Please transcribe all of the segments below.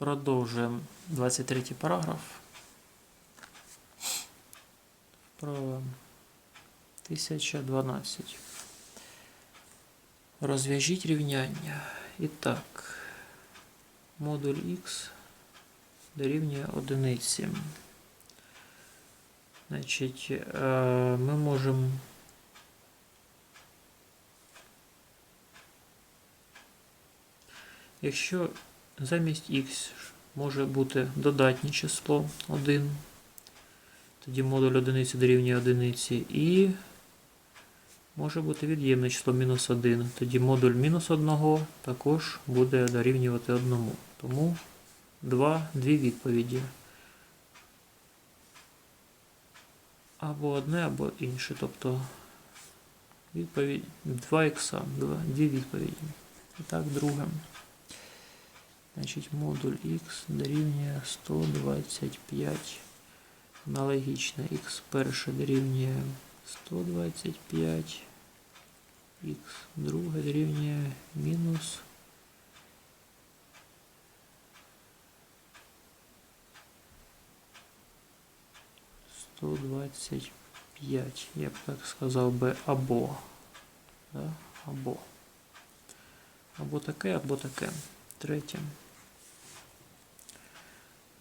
Продовжуємо 23 параграф. Вправа 1012. Розв'яжіть рівняння. І так, модуль Х дорівнює одиниці. Значить, е, ми можемо Якщо замість х може бути додатнє число 1, тоді модуль одиниці дорівнює одиниці, і може бути від'ємне число мінус 1, тоді модуль мінус 1 також буде дорівнювати 1. Тому два, дві відповіді. Або одне, або інше. Тобто відповідь 2 х, дві відповіді. І так, друге. Значить, модуль x дорівнює 125. Аналогічно x перше дорівнює 125. x друге дорівнює мінус 125. Я б так сказав би або. Да? Або. Або таке, або таке. Третє.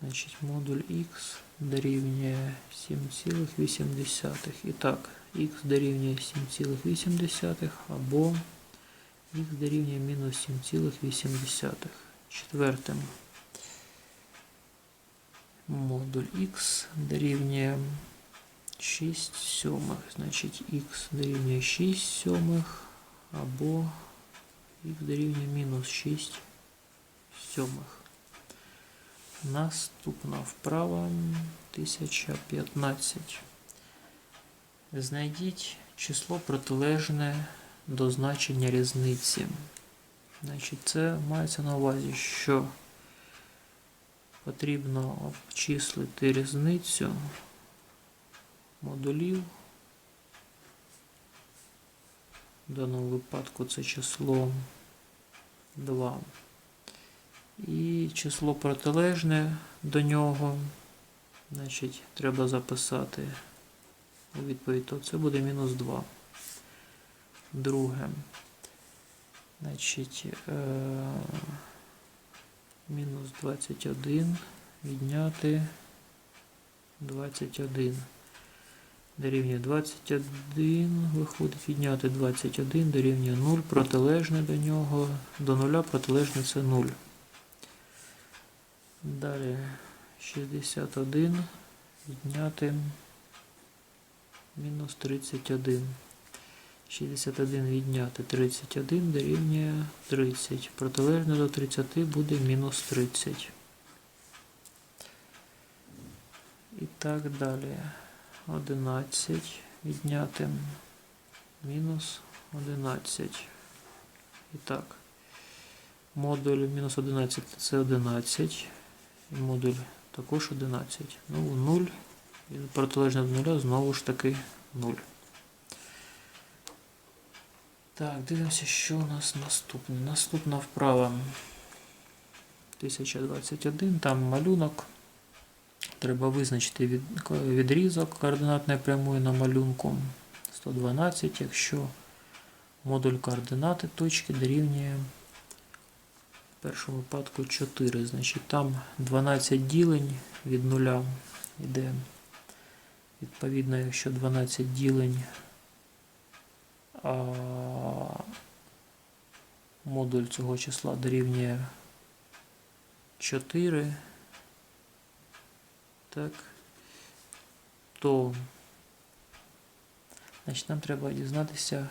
Значить, модуль x дорівнює 7,8. І так, x дорівнює 7,8 або x дорівнює мінус 7,8. Четвертим. Модуль x дорівнює 6 сьомих. Значить, x дорівнює 6 сьомих або х дорівнює мінус 6 сьомих. Наступна вправа 1015. Знайдіть число протилежне до значення різниці. Значить, це мається на увазі, що потрібно обчислити різницю модулів. В даному випадку це число 2. І число протилежне до нього, значить, треба записати у відповідь, то це буде мінус 2. Друге. Значить, е, мінус 21 відняти 21. Дорівнює 21, виходить відняти 21, дорівнює 0, протилежне до нього, до 0 протилежне це 0. Далі 61 відняти мінус 31. 61 відняти 31 дорівнює 30. Протилежне до 30 буде мінус 30. І так далі. 11 відняти мінус 11. І так. Модуль мінус 11 це 11. Модуль також 11. Ну, 0. І протилежне до 0 знову ж таки 0. Так, дивимося, що у нас наступне. Наступна вправа 1021. Там малюнок. Треба визначити від, відрізок координатної прямої на малюнку 112, якщо модуль координати точки дорівнює в першому випадку 4. Значить там 12 ділень від нуля йде. Відповідно, якщо 12 ділень, а модуль цього числа дорівнює 4 так, то значить, нам треба дізнатися.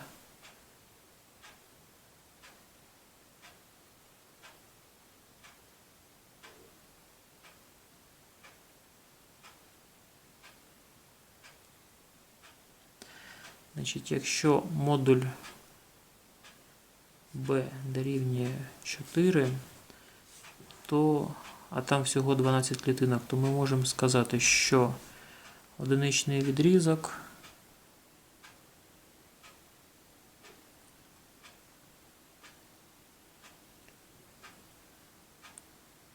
Значить, якщо модуль b дорівнює 4, то а там всього 12 клітинок, то ми можемо сказати, що одиничний відрізок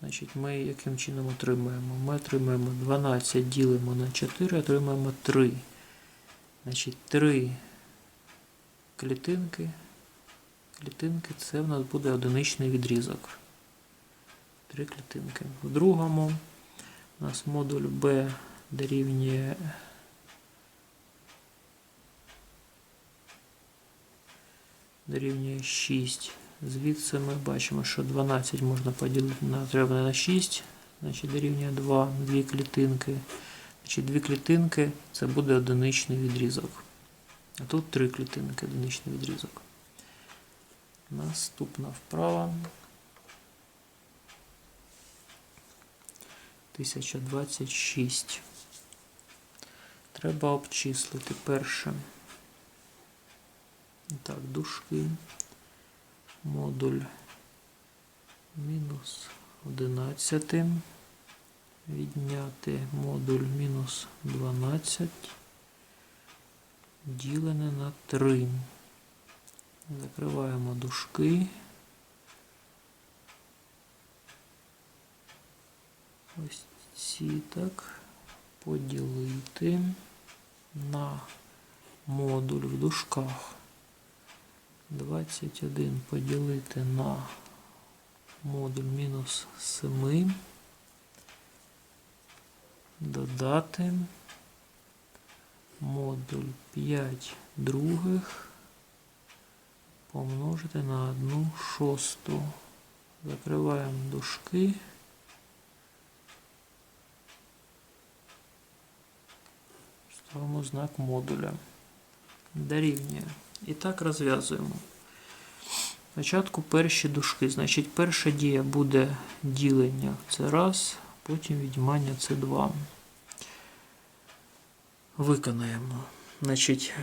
Значить, ми яким чином отримаємо? Ми отримаємо 12 ділимо на 4, отримаємо 3. Значить, 3 клітинки. Клітинки це в нас буде одиничний відрізок. 3 клітинки. В другому у нас модуль B дорівнює дорівнює 6. Звідси ми бачимо, що 12 можна поділити на треба на 6, значить дорівнює 2, дві клітинки. Значить, дві клітинки це буде одиничний відрізок. А тут три клітинки, одиничний відрізок. Наступна вправа. 1026. Треба обчислити перше. Так, дужки. Модуль мінус 11. Відняти модуль мінус 12. Ділене на 3. Закриваємо дужки. Ось ці так. Поділити на модуль в дужках. 21 поділити на модуль мінус 7. Додати модуль 5 других помножити на 1 шосту. Закриваємо дужки. Ставимо знак модуля. Дорівнює. І так розв'язуємо. Спочатку перші дужки. Значить, перша дія буде ділення. Це раз, потім віднімання це два. Виконаємо. Значить,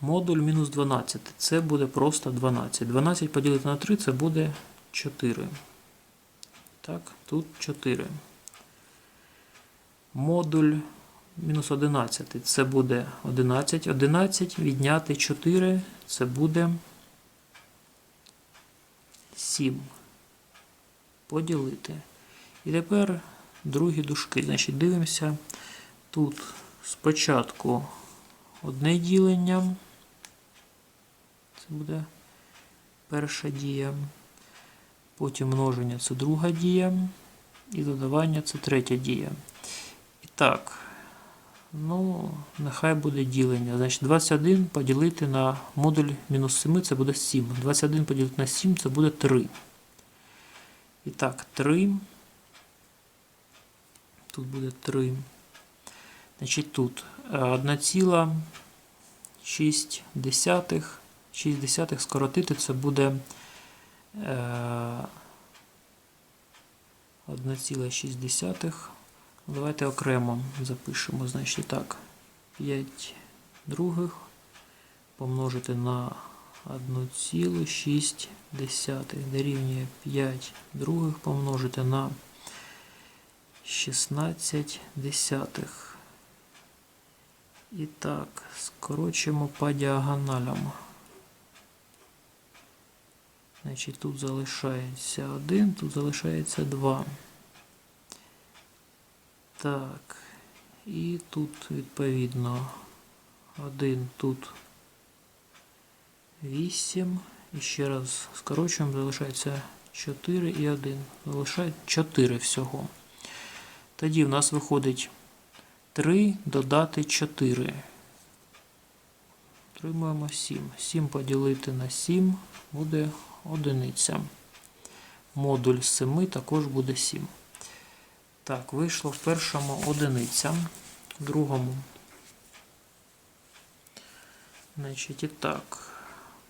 модуль мінус 12. Це буде просто 12. 12 поділити на 3 це буде 4. Так, тут 4. Модуль мінус 11 це буде 11. 11 відняти 4 це буде 7. Поділити. І тепер другі дужки. Значить, дивимося. Тут спочатку одне ділення. Це буде перша дія. Потім множення це друга дія. І додавання це третя дія. І так, ну, нехай буде ділення. Значить, 21 поділити на модуль мінус 7 це буде 7. 21 поділити на 7 це буде 3. І так, 3. Тут буде 3. Значить, тут 1,6 десятих. 6 десятих скоротити це буде е, 1,6. Давайте окремо запишемо. Значить так, 5 других помножити на 1,6 дорівнює 5 других помножити на 16 десятих. І так, скорочимо по діагоналям. Значить, тут залишається 1, тут залишається 2. Так. І тут, відповідно, 1, тут 8. І ще раз скорочуємо, залишається 4 і 1. Залишається 4 всього. Тоді в нас виходить 3 додати 4. Отримуємо 7. 7 поділити на 7 буде одиниця. Модуль 7 також буде 7. Так, вийшло в першому одиниця, в другому. Значить, і так,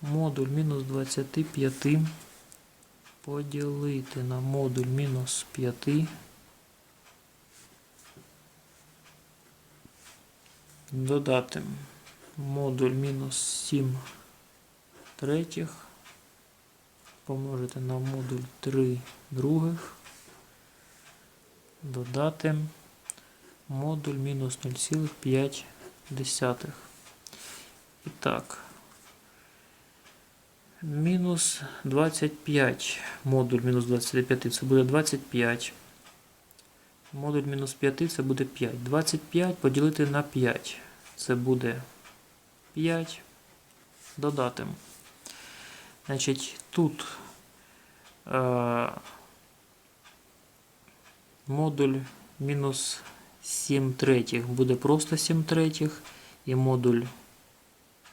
модуль мінус 25 поділити на модуль мінус 5. Додати модуль мінус 7 третіх помножити на модуль 3 других, додати модуль мінус 0,5. І так, Мінус 25. Модуль мінус 25 це буде 25. Модуль мінус 5 це буде 5. 25 поділити на 5. Це буде 5. Додати. Значить, тут е, модуль мінус 7 третіх буде просто 7 третіх. І модуль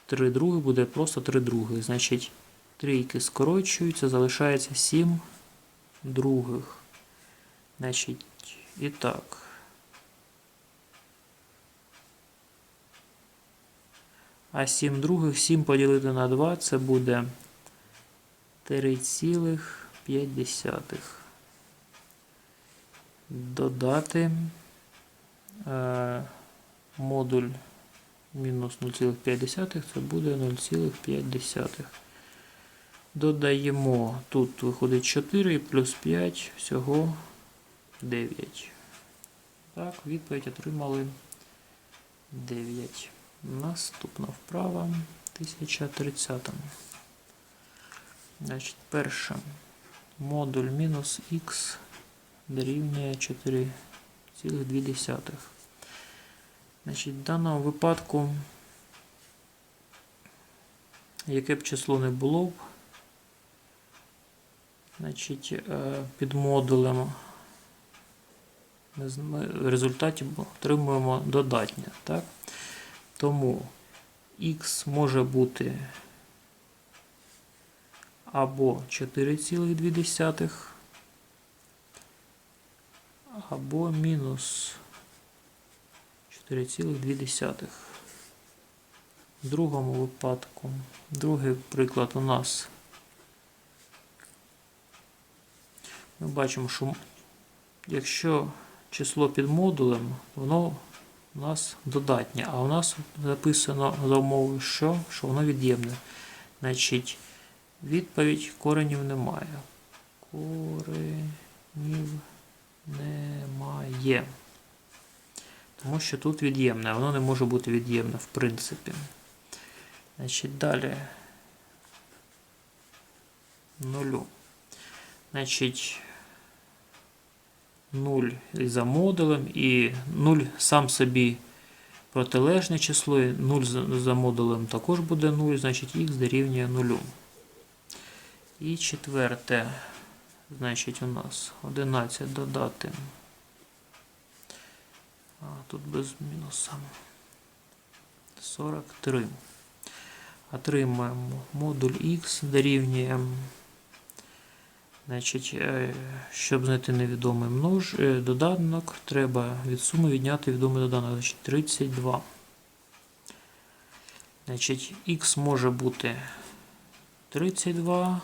3 других буде просто 3 других. Значить, трійки скорочуються, залишається 7 других. Значить, і так. А 7 других 7 поділити на 2 це буде 3,5. Додати е, модуль мінус 0,5 це буде 0,5. Додаємо, тут виходить 4 плюс 5, всього 9. Так, відповідь отримали 9. Наступна вправа 1030. Значить, перше. Модуль мінус х дорівнює 4,2. Значить, в даному випадку, яке б число не було б, значить, е, під модулем ми в результаті отримуємо додатнє. Так? Тому х може бути або 4,2, або мінус 4,2. В другому випадку, другий приклад у нас. Ми бачимо, що якщо число під модулем, воно у нас додатнє, а у нас записано за умовою що, що воно від'ємне. Значить, відповідь коренів немає. Коренів немає. Тому що тут від'ємне, воно не може бути від'ємне, в принципі. Значить, далі. Нулю. Значить, 0 за модулем і 0 сам собі протилежне число, і 0 за за модулем також буде 0, значить х дорівнює 0. І четверте, значить у нас 11 додати. А, тут без мінуса. 43. Отримаємо модуль х дорівнює. Значить, е, щоб знайти невідомий множ, е, доданок, треба від суми відняти відомий доданок. Значить, 32. Значить, х може бути 32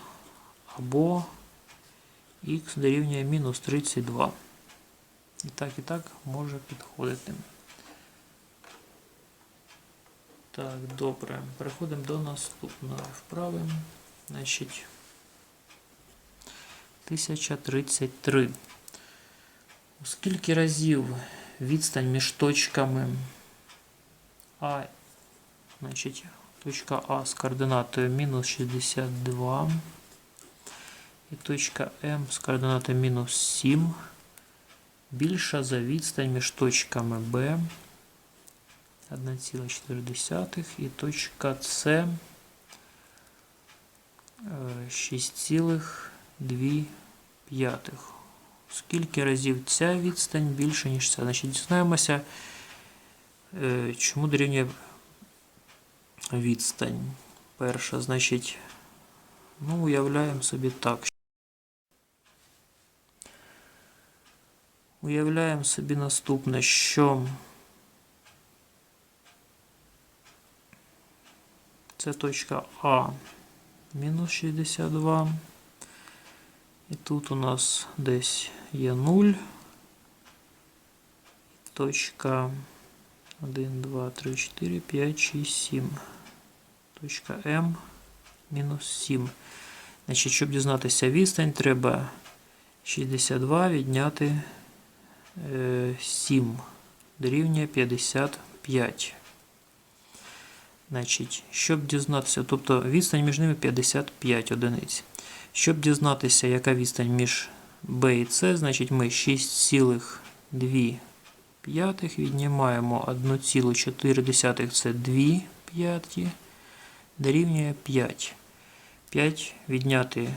або х дорівнює мінус 32. І так, і так може підходити. Так, добре. Переходимо до наступної вправи. Значить, 1033. У скільки разів відстань між точками А, значить, точка А з координатою мінус 62 і точка М з координатою мінус 7 більша за відстань між точками Б 1,4 і точка С е, 6, 2 п'ятих. Скільки разів ця відстань більше, ніж ця? Значить, дізнаємося, е, чому дорівнює відстань. Перша, значить, ну, уявляємо собі так. Уявляємо собі наступне, що це точка А мінус 62. І тут у нас десь є 0. Точка 1, 2, 3, 4, 5, 6, 7. Точка М мінус 7. Значить, щоб дізнатися відстань, треба 62 відняти е, 7 дорівнює 55. Значить, щоб дізнатися, тобто відстань між ними 55 одиниць. Щоб дізнатися, яка відстань між B і C, значить ми 6,2 віднімаємо 1,4 це 2 п'яті, дорівнює 5. 5 відняти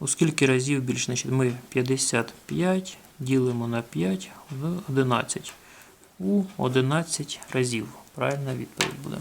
у скільки разів більше, значить ми 55 ділимо на 5 в 11. У 11 разів. Правильна відповідь буде.